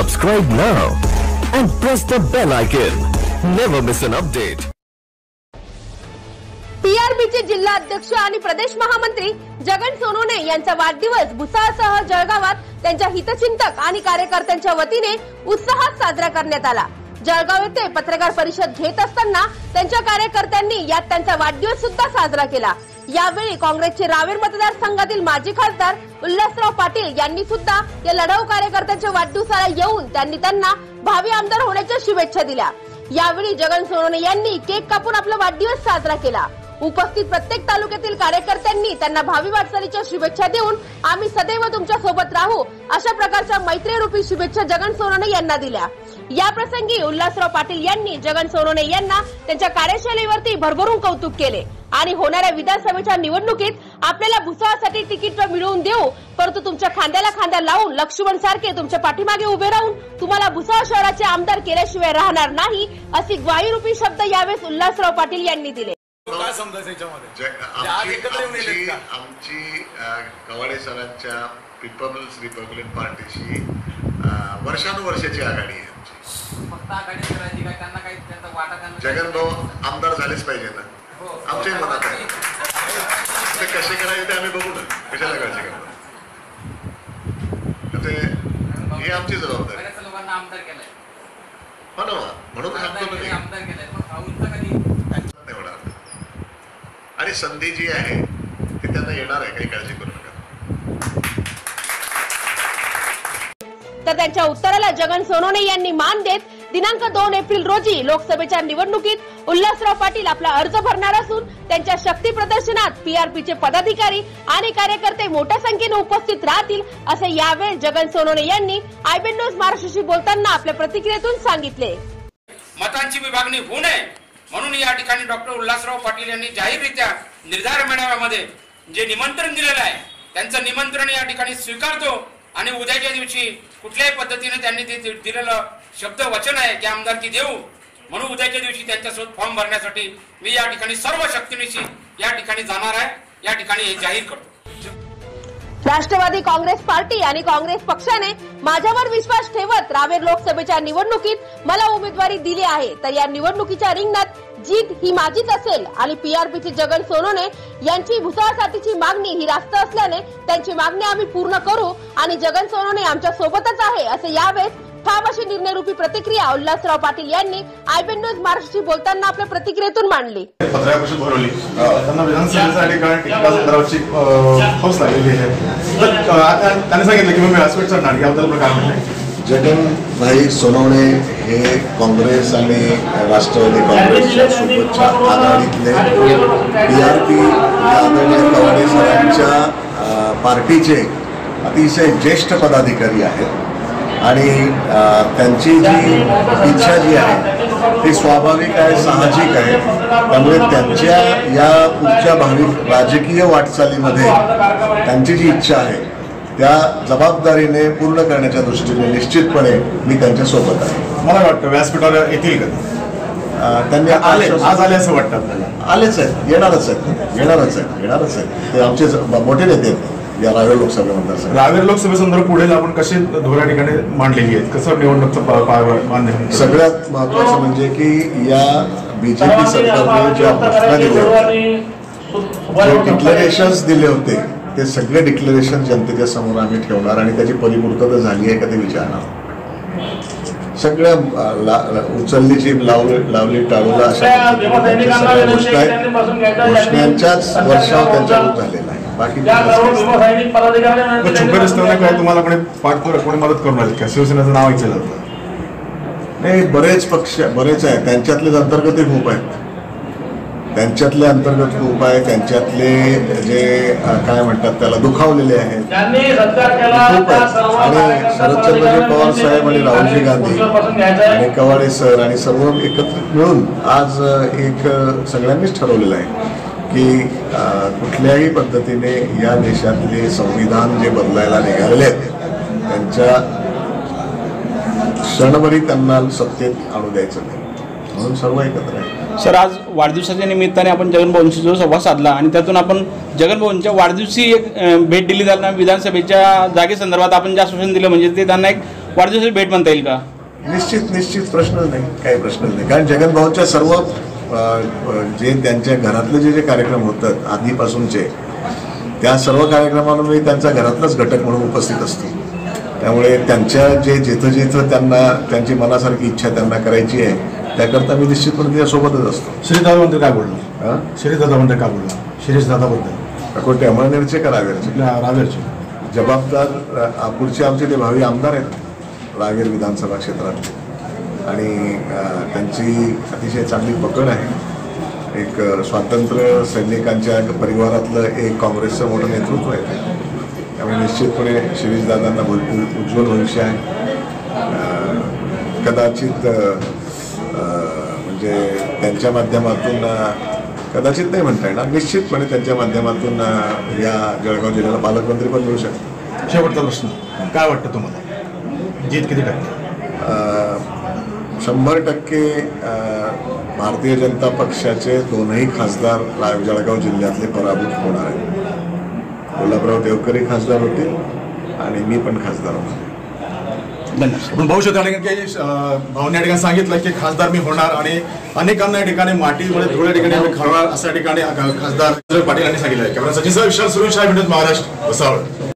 Subscribe now and press the bell icon. Never miss an update. टीआरबीचे जिल्हा अध्यक्ष आणि प्रदेश महामंत्री जगन सोनोने यांचा वाढदिवस भुसाळसह जळगावात त्यांच्या हितचिंतक आणि कार्यकर्त्यांच्या वतीने उत्साहात साजरा करण्यात आला जळगाव येथे पत्रकार परिषद घेत असताना त्यांच्या कार्यकर्त्यांनी यात त्यांचा वाढदिवस सुद्धा साजरा केला यावेळी काँग्रेसचे रावेर मतदारसंघातील माजी खासदार उल्हासराव पाटील यांनी सुद्धा या लढाऊ कार्यकर्त्यांच्या वाढदिवसाला येऊन त्यांनी त्यांना भावी आमदार होण्याच्या शुभेच्छा दिल्या. यावेळी जगन सोनवणे यांनी केक कापून आपला वाढदिवस साजरा केला. उपस्थित प्रत्येक तालुक्यातील कार्यकर्त्यांनी त्यांना भावी वाटचालीच्या शुभेच्छा देऊन आम्ही सदैव तुमच्यासोबत राहू अशा प्रकारच्या मैत्रीरूपी शुभेच्छा जगन सोनवणे यांना दिल्या. या प्रसंगी उल्हासराव पाटील यांनी जगन सोनवणे यांना त्यांच्या कार्यशैलीवरती भरभरून कौतुक केले. आणि होणाऱ्या विधानसभेच्या निवडणुकीत आपल्याला भुसावळसाठी तिकीट मिळवून देऊ परंतु तुमच्या खांद्याला खांदा लावून लक्ष्मण सारखे तुमच्या पाठीमागे उभे राहून तुम्हाला भुसावळ शहराचे आमदार केल्याशिवाय राहणार नाही अशी ग्वाहीरूपी शब्द यावेळेस उल्हासराव पाटील यांनी दिले. आमची कवाडे सरांच्या पीपल्स रिपब्लिकन पार्टीशी वर्षानुवर्षाची आघाडी आहे आमची. फक्त आघाडी करायची काय? त्यांना काही त्यांचा वाटा त्यांना जगन भाऊ आमदार झालेच पाहिजे ना. आमच्याही मनात आहे. ते कसे करायचे ते आम्ही बघू ना. कशाला काळजी करणार ते ही आमची जबाबदारी. हो ना म्हणून सांगतो नाही होणार. आणि संधी जी आहे ती त्यांना येणार आहे काही काळजी करू नका. तर त्यांच्या उत्तराला जगन सोनवणे यांनी मान देत दिनांक दोन एप्रिल रोजी लोकसभेच्या निवडणुकीत उल्हासराव पाटील आपला अर्ज भरणार असून त्यांच्या शक्ती प्रदर्शनात पीआरपीचे पदाधिकारी आणि कार्यकर्ते मोठ्या संख्येने उपस्थित राहतील असे यावेळी जगन सोनवणे यांनी आयबीएन न्यूज महाराष्ट्राशी बोलताना आपल्या प्रतिक्रियेतून सांगितले. मतांची विभागणी होऊ नये म्हणून या ठिकाणी डॉक्टर उल्हासराव पाटील यांनी जाहीररित्या निर्धार मेळाव्यामध्ये जे निमंत्रण दिलेलं आहे त्यांचं निमंत्रण या ठिकाणी स्वीकारतो आणि उद्याच्या दिवशी कुठल्याही पद्धतीने त्यांनी ते दिलेलं शब्द वचन आहे की आमदारकी देऊ म्हणून उद्याच्या दिवशी त्यांच्यासोबत फॉर्म भरण्यासाठी मी या ठिकाणी सर्व शक्तीनिशी या ठिकाणी जाणार आहे. या ठिकाणी हे जाहीर करतो. राष्ट्रवादी काँग्रेस पार्टी आणि काँग्रेस पक्षाने माझ्यावर विश्वास ठेवत रावेर लोकसभेच्या निवडणुकीत मला उमेदवारी दिली आहे. तर या निवडणुकीच्या रिंगणात जीत ही माझीच असेल आणि पीआरपीचे जगन सोनोने यांची भुसावळसाठीची मागणी ही रास्त असल्याने त्यांची मागणी आम्ही पूर्ण करू आणि जगन सोनोने आमच्या सोबतच आहे असे यावेळेस अशी निर्णयरूपी प्रतिक्रिया उल्हासराव पाटील यांनी आयबीएन न्यूज महाराष्ट्राशी बोलताना आपल्या प्रतिक्रियेतून मांडली. पत्रकार परिषद भरवली त्यांना विधानसभेसाठी कारण टिकटा संदर्भाची हौस लागलेली आहे. तर अ, आता त्यांनी सांगितलं की मी व्यासपीठ चढणार याबद्दल प्रकार म्हणजे जगनभाई सोनवणे हे काँग्रेस आणि राष्ट्रवादी काँग्रेसच्या सोबतच्या आघाडीतले आर पी आदरणीय कवाडे सरांच्या अ, पार्टीचे अतिशय ज्येष्ठ पदाधिकारी आहेत. आणि त्यांची जी इच्छा जी आहे ती स्वाभाविक आहे साहजिक आहे. त्यामुळे त्यांच्या या पुढच्या भावी राजकीय वाटचालीमध्ये त्यांची जी इच्छा आहे त्या जबाबदारीने पूर्ण करण्याच्या दृष्टीने निश्चितपणे मी त्यांच्यासोबत आहे. मला वाटतं व्यासपीठावर येतील का? त्यांनी आले आज आले असं वाटतं आपल्याला. आलेच आहेत येणारच आहेत येणारच आहेत येणारच आहेत. ते आमचे मोठे नेते आहेत. या रावेर लोकसभा मतदारसंघात रावेर लोकसभेसंदर्भात पुढे आपण कशी धोरण ठिकाणी मांडलेली आहेत? कसं निवडणूकचं सगळ्यात महत्वाचं म्हणजे की या बीजेपी सरकारने ज्या घोषणा दिल्या होत्या जे डिक्लेरेशन्स दिले होते ते सगळे डिक्लेरेशन जनतेच्या समोर आम्ही ठेवणार आणि त्याची परिपूर्तता झाली आहे का ते विचारणार. सगळ्या उचलली जी लावली लावली टाळूला अशा त्यांच्या घोषणा आहेत. घोषणांच्याच वर्षाव त्यांच्याकडून झालेला आहे बाकी मग छुपे काय? तुम्हाला कोणी पाठपुरा कोणी मदत करून आली? का शिवसेनेचं नाव जातं. नाही बरेच पक्ष बरेच आहेत त्यांच्यातलेच अंतर्गतही खूप आहेत. त्यांच्यातले अंतर्गत खूप आहे त्यांच्यातले जे काय म्हणतात त्याला दुखावलेले आहेत. खूप आहेत. आणि शरदचंद्रजी पवार साहेब आणि राहुलजी गांधी आणि कवाडे सर आणि सर्व एकत्रित मिळून आज एक सगळ्यांनीच ठरवलेलं आहे. की कुठल्याही पद्धतीने या देशातले संविधान जे बदलायला निघालेले आहेत त्यांच्या क्षणभरी त्यांना सत्तेत आणू द्यायचं नाही. म्हणून सर्व एकत्र आहे सर आज वाढदिवसाच्या निमित्ताने आपण जगनभाऊंशी जो संवाद साधला आणि त्यातून आपण जगनभाऊंच्या वाढदिवशी एक भेट दिली त्यांना विधानसभेच्या जागेसंदर्भात आपण जे आश्वासन दिलं म्हणजे ते त्यांना एक वाढदिवसाची भेट म्हणता येईल का? निश्चित निश्चित प्रश्नच नाही काही प्रश्नच नाही. कारण जगन भाऊच्या सर्व जे त्यांच्या घरातले जे जे कार्यक्रम होतात आधीपासूनचे त्या सर्व कार्यक्रमाला मी त्यांचा घरातलाच घटक म्हणून उपस्थित असतो. त्यामुळे त्यांच्या जे जिथं जिथं त्यांना त्यांची मनासारखी इच्छा त्यांना करायची आहे त्याकरता मी निश्चितपणे त्यासोबतच असतो. शिरीष दादाबद्दल काय बोलला? हा? शिरीष दादाबद्दल काय बोलला? शिरीष दादाबद्दल. कोणते अमळनेरचे का रावेरचे? रावेरचे. जबाबदार पुढचे आमचे ते भावी आमदार आहेत रावेर विधानसभा क्षेत्रातले. आणि त्यांची अतिशय चांगली पकड आहे. एक स्वातंत्र्य सैनिकांच्या परिवारातलं एक काँग्रेसचं मोठं नेतृत्व आहे. त्यामुळे निश्चितपणे शिरीषदादांना भरपूर उज्ज्वल भविष्य आहे. कदाचित म्हणजे त्यांच्या माध्यमातून कदाचित नाही म्हणता येणार निश्चितपणे त्यांच्या माध्यमातून या जळगाव जिल्ह्याला पालकमंत्री पण मिळू शकते शेवटचा प्रश्न. काय वाटतं तुम्हाला? जीत किती टक्के? शंभर टक्के भारतीय जनता पक्षाचे दोनही खासदार रा- जळगाव जिल्ह्यातले पराभूत होणार आहेत. कोल्हापूराव देवकरी खासदार होतील आणि मी पण खासदार होणार धन्यवाद. आपण पाहू शकतो ठिकाणी की अं, भाऊने या ठिकाणी सांगितलं की खासदार मी होणार आणि अनेकांना या ठिकाणी मातीमध्ये थोड्या ठिकाणी आम्ही खरणार असं या ठिकाणी खासदार पाटील यांनी सांगितलं आहे. कॅमेरा सचिन सह विशाल सुरेश महाराष्ट्र भुसावळ.